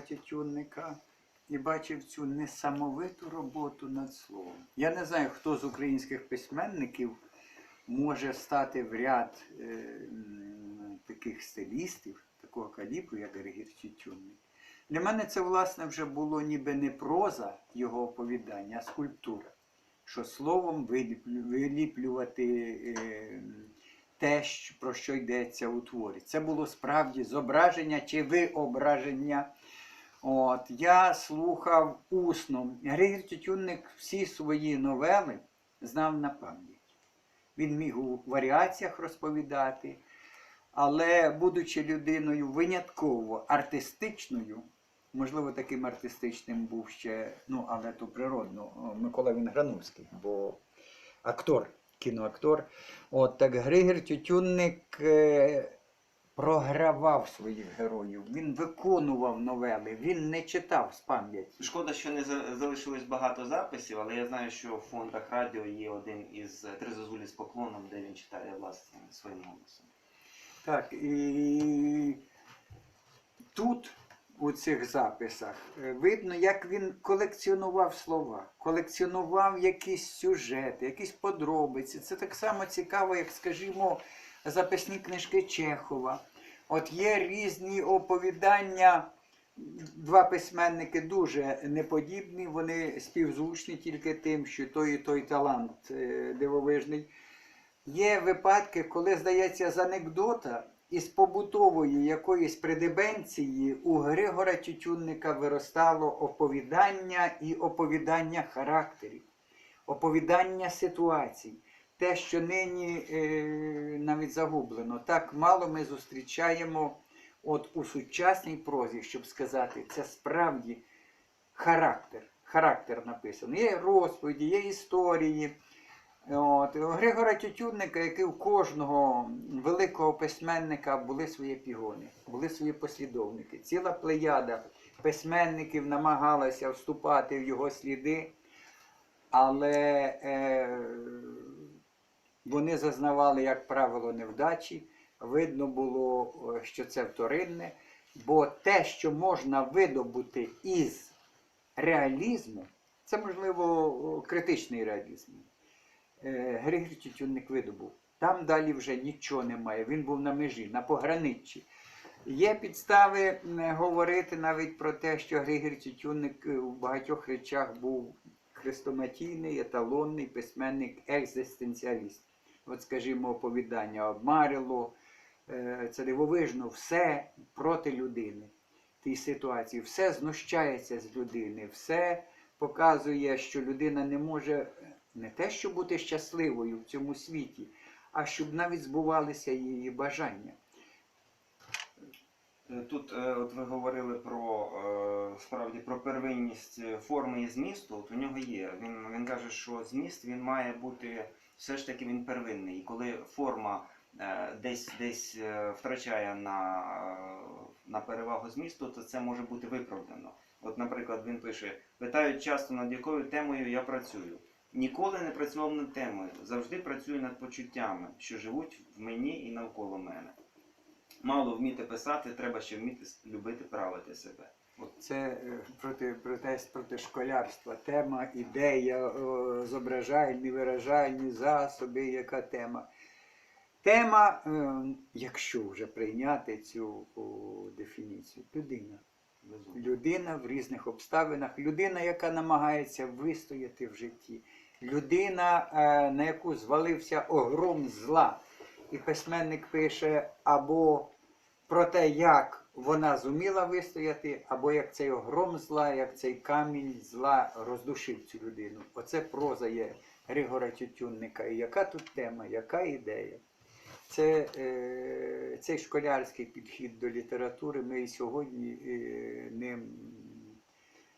Тютюнника і бачив цю несамовиту роботу над словом. Я не знаю, хто з українських письменників може стати в ряд е, таких стилістів, такого калібру, як Григір Тютюнник. Для мене це, власне, вже було ніби не проза його оповідання, а скульптура. Що словом виліплювати е, те, про що йдеться у творі. Це було справді зображення чи виображення. От, я слухав усно. Григір Тютюнник всі свої новели знав на пам'ять. Він міг у варіаціях розповідати, але, будучи людиною винятково артистичною, можливо, таким артистичним був ще, ну, але то природно, Микола Вінграновський, бо актор, кіноактор. От так Григір Тютюнник е, програвав своїх героїв, він виконував новели, він не читав з пам'яті. Шкода, що не залишилось багато записів, але я знаю, що в фондах радіо є один із три зозулі з поклоном, де він читає власне своїм голосом. Так, і тут, у цих записах, е, видно, як він колекціонував слова, колекціонував якісь сюжети, якісь подробиці. Це так само цікаво, як, скажімо, записні книжки Чехова. От є різні оповідання. Два письменники дуже неподібні, вони співзвучні тільки тим, що той і той талант е, дивовижний. Є випадки, коли, здається, з анекдота із побутової якоїсь придебенції у Григора Тютюнника виростало оповідання і оповідання характерів, оповідання ситуацій. Те, що нині е, навіть загублено. Так мало ми зустрічаємо от у сучасній прозі, щоб сказати, це справді характер. Характер написаний. Є розповіді, є історії. От, у Григора Тютюнника, як і у кожного великого письменника, були свої пігони, були свої послідовники. Ціла плеяда письменників намагалася вступати в його сліди, але е, вони зазнавали, як правило, невдачі. Видно було, е, що це вторинне, бо те, що можна видобути із реалізму, це можливо критичний реалізм. Е, Григорій Тютюнник видобув. Там далі вже нічого немає. Він був на межі, на пограниччі. Є підстави говорити навіть про те, що Григорій Тютюнник е, у багатьох речах був хрестоматійний, еталонний письменник, екзистенціаліст. От, скажімо, оповідання обмарило, е, це дивовижно, все проти людини в тій ситуації, все знущається з людини, все показує, що людина не може не те, щоб бути щасливою в цьому світі, а щоб навіть збувалися її бажання. Е, Тут е, от ви говорили про е, справді про первинність форми і змісту. От у нього є. Він, він каже, що зміст він має бути все ж таки він первинний. І коли форма десь десь втрачає на, на перевагу змісту, то це може бути виправдано. От, наприклад, він пише: питають часто, над якою темою я працюю. Ніколи не працював над темою, завжди працюю над почуттями, що живуть в мені і навколо мене. Мало вміти писати, треба ще вміти любити правити себе. Це е, проти, протест проти школярства. Тема, ідея, о, зображальні, виражальні засоби, яка тема. Тема, е, якщо вже прийняти цю о, дефініцію, людина. Людина в різних обставинах, людина, яка намагається вистояти в житті, людина, е, на яку звалився огром зла. І письменник пише або про те, як вона зуміла вистояти, або як цей огром зла, як цей камінь зла роздушив цю людину. Оце проза є Григора Тютюнника. І яка тут тема, яка ідея? Це е, цей школярський підхід до літератури. Ми і сьогодні е, ним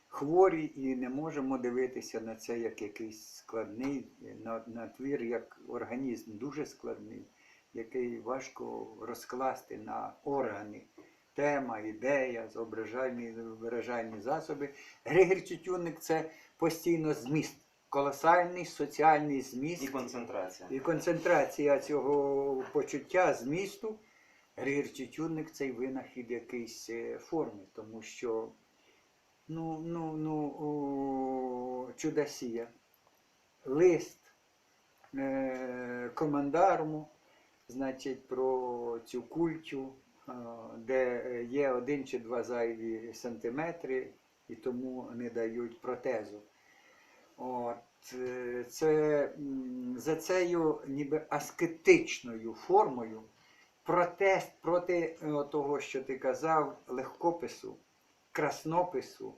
хворі і не можемо дивитися на це як якийсь складний, на, на твір як організм дуже складний, який важко розкласти на органи. Тема, ідея, зображальні, виражальні засоби. Григір Тютюнник це постійно зміст, колосальний соціальний зміст. І концентрація. І концентрація цього почуття змісту, Григір Тютюнник цей винахід якийсь е, форми, тому що ну, ну, ну, о, чудосія. Лист е, командарму, значить, про цю культю, е, де є один чи два зайві сантиметри, і тому не дають протезу. От, е, це за цією ніби аскетичною формою протест проти е, того, що ти казав, легкопису, краснопису.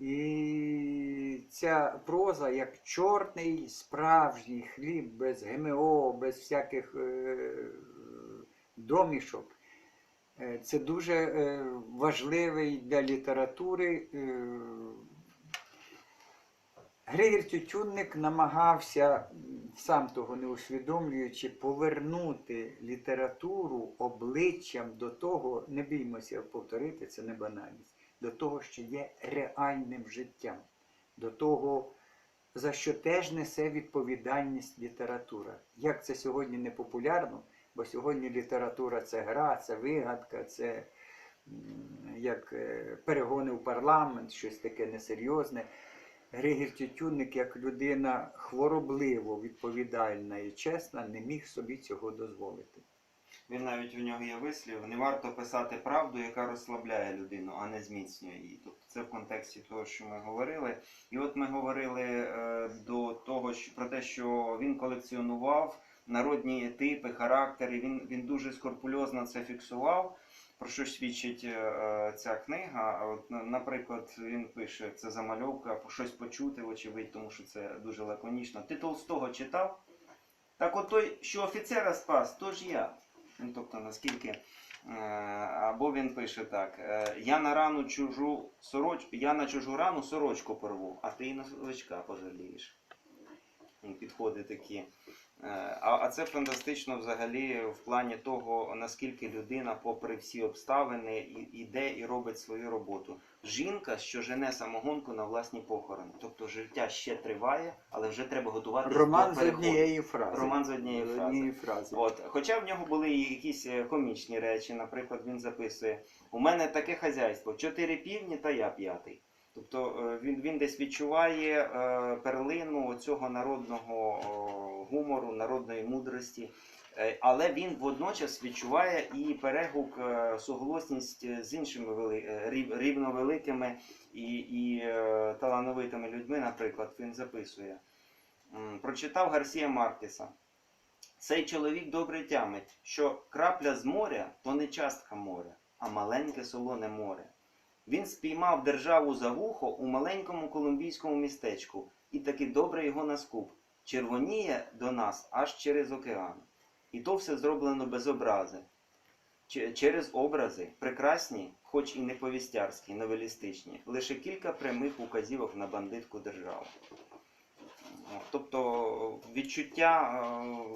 І ця проза як чорний справжній хліб без ГМО, без всяких е, домішок. Е, Це дуже е, важливий для літератури. Григір Тютюнник намагався, сам того не усвідомлюючи, повернути літературу обличчям до того, не біймося повторити, це не банальність, до того, що є реальним життям, до того, за що теж несе відповідальність література. Як це сьогодні не популярно, бо сьогодні література це гра, це вигадка, це як е, перегони в парламент, щось таке несерйозне. Григір Тютюнник, як людина хворобливо відповідальна і чесна, не міг собі цього дозволити. Він навіть у нього є вислів, не варто писати правду, яка розслабляє людину, а не зміцнює її. Тобто це в контексті того, що ми говорили. І от ми говорили е, до того, що про те, що він колекціонував народні типи, характери. Він, він дуже скорпульозно це фіксував. Про що свідчить е, е, ця книга? От, наприклад, він пише це замальовка, щось почути, вочевидь, тому що це дуже лаконічно. Ти Толстого читав? Так от той, що офіцера спас, то ж я. Ну, тобто, наскільки. е, Або він пише так: е, Я на рану чужу сорочку, я на чужу рану сорочку порву, а ти і на сорочка пожалієш. Підходи такі. Е, А, а це фантастично взагалі в плані того, наскільки людина, попри всі обставини, іде і робить свою роботу. Жінка, що жене самогонку на власні похорони. Тобто життя ще триває, але вже треба готуватися Роман до з однієї фрази. Роман з однієї фрази. однієї фрази. От, хоча в нього були і якісь е, комічні речі, наприклад, він записує: у мене таке хазяйство, чотири півні та я п'ятий. Тобто е, він, він десь відчуває перлину цього народного гумору, народної мудрості. Е, Але він водночас відчуває і перегук, е, суголосність з іншими вели, е, рівновеликими і, і е, талановитими людьми, наприклад, він записує. Прочитав Гарсія Маркеса. Цей чоловік добре тямить, що крапля з моря то не частка моря, а маленьке солоне море. Він спіймав державу за вухо у маленькому колумбійському містечку і таки добре його наскуп. Червоніє до нас аж через океан. І то все зроблено без образи. Через образи, прекрасні, хоч і не повістярські, новелістичні, лише кілька прямих указівок на бандитку державу. Тобто відчуття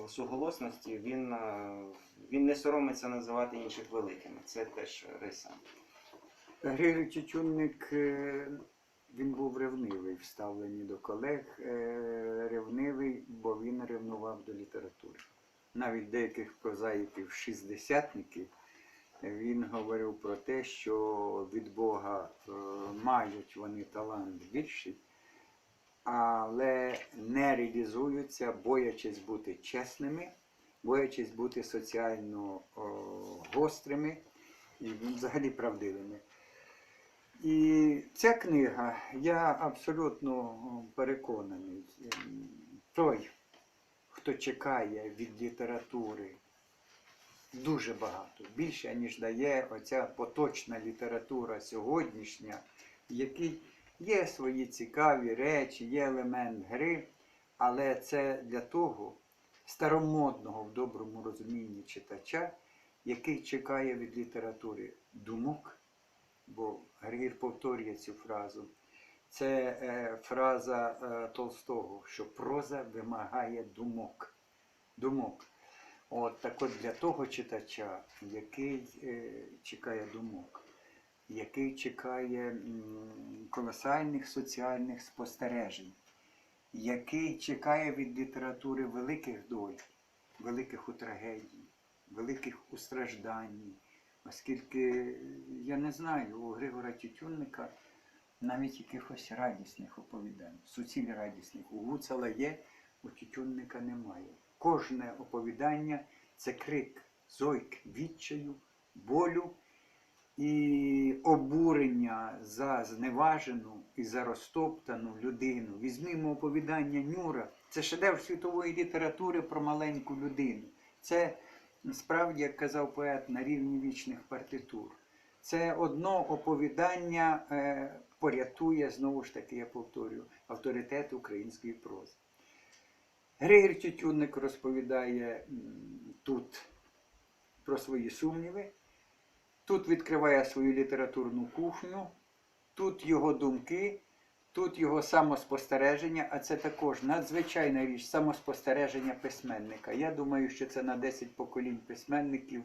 е, суголосності він, е, він не соромиться називати інших великими. Це теж риса. Григорій Тютюнник, е, він був ревнивий в ставленні до колег, е, ревнивий, бо він ревнував до літератури. Навіть деяких прозаїків шістдесятників він говорив про те, що від Бога е, мають вони талант більший, але не реалізуються, боячись бути чесними, боячись бути соціально гострими і взагалі правдивими. І ця книга, я абсолютно переконаний, ем, той, хто чекає від літератури дуже багато, більше, ніж дає оця поточна література сьогоднішня, в якій є свої цікаві речі, є елемент гри, але це для того старомодного в доброму розумінні читача, який чекає від літератури думок, бо Григір повторює цю фразу. Це е, фраза е, Толстого, що проза вимагає думок. думок. От так от для того читача, який е, чекає думок, який чекає м, колосальних соціальних спостережень, який чекає від літератури великих доль, великих у трагедії, великих у стражданні, оскільки я не знаю, у Григора Тютюнника навіть якихось радісних оповідань, суціль радісних. У Гуцала є, у Тютюнника немає. Кожне оповідання це крик, зойк, відчаю, болю і обурення за зневажену і за розтоптану людину. Візьмімо оповідання Нюра. Це шедевр світової літератури про маленьку людину. Це справді, як казав поет, на рівні вічних партитур. Це одно оповідання е, порятує, знову ж таки, я повторюю, авторитет української прози. Григір Тютюнник розповідає тут про свої сумніви, тут відкриває свою літературну кухню, тут його думки, тут його самоспостереження, а це також надзвичайна річ самоспостереження письменника. Я думаю, що це на 10 поколінь письменників.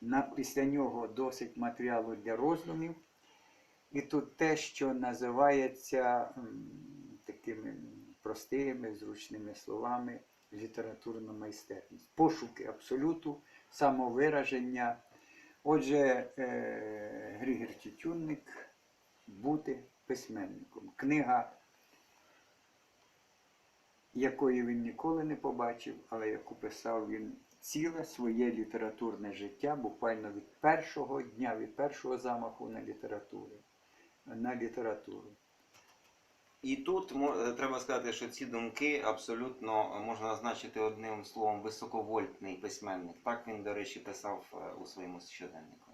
На, після нього досить матеріалу для роздумів. І тут те, що називається такими простими, зручними словами літературна майстерність. Пошуки абсолюту, самовираження. Отже, е, Григір Тютюнник бути письменником. Книга, якої він ніколи не побачив, але яку писав він ціле своє літературне життя, буквально від першого дня, від першого замаху на літературу. На літературу. І тут е, треба сказати, що ці думки абсолютно е, можна означити одним словом високовольтний письменник. Так він, до речі, писав е, у своєму щоденнику.